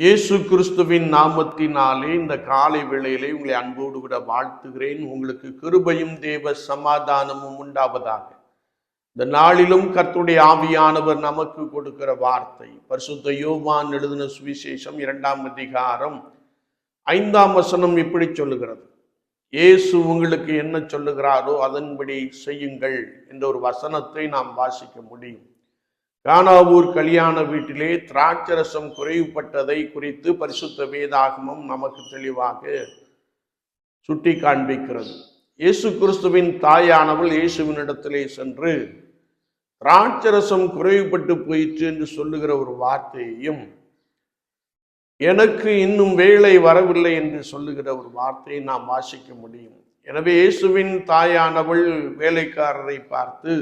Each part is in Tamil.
இயேசு கிறிஸ்துவின் நாமத்தினாலே இந்த காலை வேளையிலே உங்களை அன்போடு விட வாழ்த்துகிறேன். உங்களுக்கு கிருபையும் தேவ சமாதானமும் உண்டாவதாக. இந்த நாளிலும் கர்த்துடைய ஆவியானவர் நமக்கு கொடுக்கிற வார்த்தை. பரிசுத்த யோவான் எழுதின சுவிசேஷம் இரண்டாம் அதிகாரம் ஐந்தாம் வசனம் இப்படி சொல்லுகிறது. இயேசு உங்களுக்கு என்ன சொல்லுகிறாரோ அதன்படி செய்யுங்கள் என்ற ஒரு வசனத்தை நாம் வாசிக்க முடியும். கானாவூர் கல்யாண வீட்டிலே திராட்சரசம் குறைவுபட்டதை குறித்து பரிசுத்த வேதாகமம் நமக்கு தெளிவாக சுட்டி காண்பிக்கிறது. இயேசு கிறிஸ்துவின் தாயானவள் இயேசுவினிடத்திலே சென்று திராட்சரசம் குறைவுபட்டு போயிற்று என்று சொல்லுகிற ஒரு வார்த்தையையும் எனக்கு இன்னும் வேலை வரவில்லை என்று சொல்லுகிற ஒரு வார்த்தையை நாம் வாசிக்க முடியும். எனவே இயேசுவின் தாயானவள் வேலைக்காரரை பார்த்து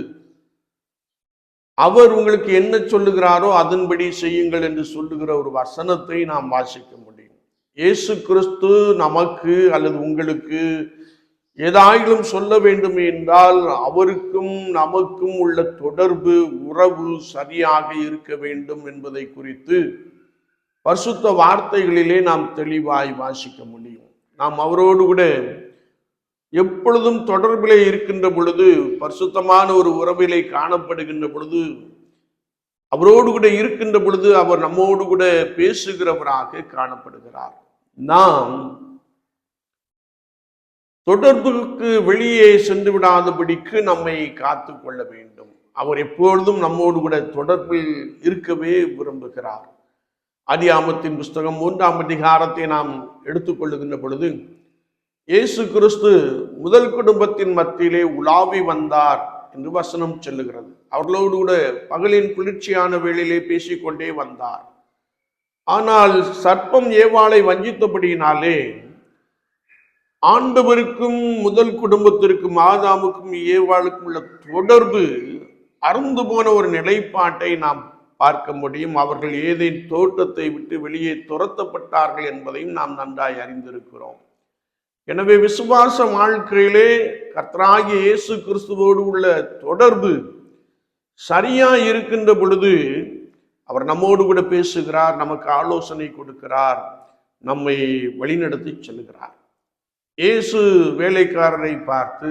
அவர் உங்களுக்கு என்ன சொல்லுகிறாரோ அதன்படி செய்யுங்கள் என்று சொல்லுகிற ஒரு வசனத்தை நாம் வாசிக்க முடியும். இயேசு கிறிஸ்து நமக்கு அல்லது உங்களுக்கு ஏதாயிலும் சொல்ல வேண்டும் என்றால் அவருக்கும் நமக்கும் உள்ள தொடர்பு உறவு சரியாக இருக்க வேண்டும் என்பதை குறித்து பரிசுத்த வார்த்தைகளிலே நாம் தெளிவாய் வாசிக்க முடியும். நாம் அவரோடு கூட எப்பொழுதும் தொடர்பிலே இருக்கின்ற பொழுது பரிசுத்தமான ஒரு உறவிலே காணப்படுகின்ற பொழுது அவரோடு கூட இருக்கின்ற பொழுது அவர் நம்மோடு கூட பேசுகிறவராக காணப்படுகிறார். நாம் தொடர்புக்கு வெளியே சென்று விடாதபடிக்கு நம்மை காத்து கொள்ள வேண்டும். அவர் எப்பொழுதும் நம்மோடு கூட தொடர்பில் இருக்கவே விரும்புகிறார். ஆதியாமத்தின் புஸ்தகம் மூன்றாம் அதிகாரத்தை நாம் எடுத்துக்கொள்ளுகின்ற பொழுது இயேசு கிறிஸ்து முதல் குடும்பத்தின் மத்தியிலே உலாவி வந்தார் என்று வசனம் சொல்லுகிறது. அவர்களோடு கூட பகலின் குளிர்ச்சியான வேளையிலே பேசிக்கொண்டே வந்தார். ஆனால் சர்ப்பம் ஏவாளை வஞ்சித்தபடியினாலே ஆண்டவருக்கும் முதல் குடும்பத்திற்கும் ஆதாமுக்கும் ஏவாளுக்கும் உள்ள தொடர்பு அருந்து போன ஒரு நிலைப்பாட்டை நாம் பார்க்க முடியும். அவர்கள் ஏதேன் தோட்டத்தை விட்டு வெளியே துரத்தப்பட்டார்கள் என்பதையும் நாம் நன்றாய் அறிந்திருக்கிறோம். எனவே விசுவாச வாழ்க்கையிலே கர்த்தராகிய இயேசு கிறிஸ்துவோடு உள்ள தொடர்பு சரியா இருக்கின்ற பொழுது அவர் நம்மோடு கூட பேசுகிறார் நமக்கு ஆலோசனை கொடுக்கிறார் நம்மை வழிநடத்தி செல்கிறார். இயேசு வேலைக்காரரை பார்த்து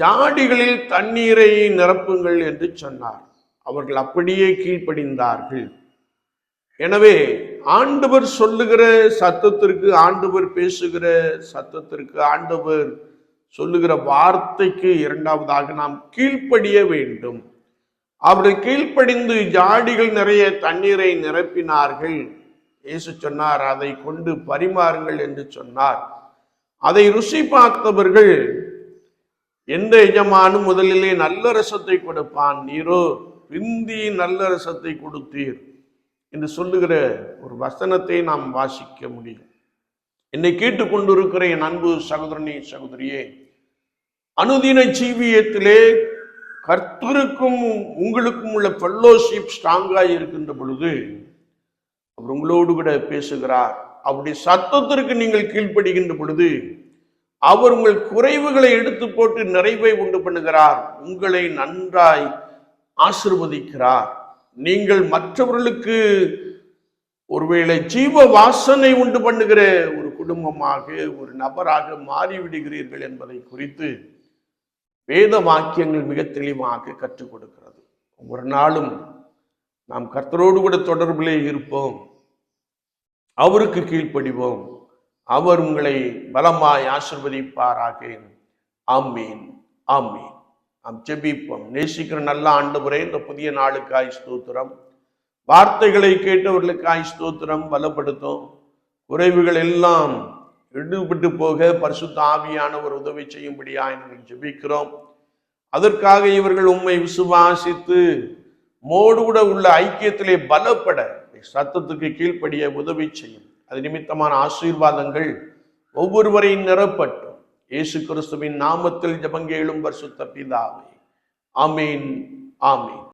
ஜாடிகளில் தண்ணீரை நிரப்புங்கள் என்று சொன்னார். அவர்கள் அப்படியே கீழ்ப்படிந்தார்கள். எனவே ஆண்டவர் சொல்லுகிற சத்தத்திற்கு ஆண்டவர் பேசுகிற சத்தத்திற்கு ஆண்டவர் சொல்லுகிற வார்த்தைக்கு இரண்டாவதாக நாம் கீழ்ப்படிய வேண்டும். அவரை கீழ்ப்படிந்து ஜாடிகள் நிறைய தண்ணீரை நிரப்பினார்கள். இயேசு சொன்னார் அதை கொண்டு பரிமாறுங்கள் என்று சொன்னார். அதை ருசி பார்த்தவர்கள் எந்த எஜமானும் முதலிலே நல்ல ரசத்தை கொடுப்பான். நீரோ பிந்தி நல்ல ரசத்தை கொடுத்தீர். என்று சொல்லுகிற ஒரு வசனத்தை நாம் வாசிக்க முடியும். என்னை கேட்டுக்கொண்டிருக்கிற என் அன்பு சகோதரனே சகோதரியே அனுதின ஜீவியத்திலே கர்த்தருக்கும் உங்களுக்கும் உள்ள ஃபெல்லோஷிப் ஸ்ட்ராங்காக இருக்கின்ற பொழுது அவர் உங்களோடு கூட பேசுகிறார். அவருடைய சத்தத்திற்கு நீங்கள் கீழ்ப்படுகின்ற பொழுது அவர் உங்கள் குறைவுகளை எடுத்து போட்டு நிறைவை உண்டு பண்ணுகிறார். உங்களை நன்றாய் ஆசிர்வதிக்கிறார். நீங்கள் மற்றவர்களுக்கு ஒருவேளை ஜீவ வாசனை உண்டு பண்ணுகிற ஒரு குடும்பமாக ஒரு நபராக மாறிவிடுகிறீர்கள் என்பதை குறித்து வேத வாக்கியங்கள் மிக தெளிவாக கற்றுக் கொடுக்கிறது. ஒரு நாளும் நாம் கர்த்தரோடு கூட தொடர்பிலே இருப்போம். அவருக்கு கீழ்ப்படிவோம். அவர் உங்களை பலமாய் ஆசிர்வதிப்பாராக. ஆமீன். ஆமீன். நாம் ஜெபிப்போம். நேசிக்கிற நல்ல முறை இந்த புதிய நாளுக்காய் ஸ்தோத்திரம். வார்த்தைகளை கேட்டவர்களுக்காய் ஸ்தோத்திரம். பலப்படுத்தும். குறைவுகள் எல்லாம் எடுபட்டு போக பரிசுத்த ஆவியான ஒரு உதவி செய்யும்படியாய் நாங்கள் ஜெபிக்கிறோம். அதற்காக இவர்கள் உண்மை விசுவாசித்து மோடு கூட உள்ள ஐக்கியத்திலே பலப்பட சத்தத்துக்கு கீழ்ப்படிய உதவி செய்யும். அது நிமித்தமான ஆசீர்வாதங்கள் ஒவ்வொருவரையும் நிறப்பட்டு இயேசு கிறிஸ்துவின் நாமத்தில் ஜபங்கேளும் பரிசுத்த பிதாவே. ஆமீன் ஆமீன்.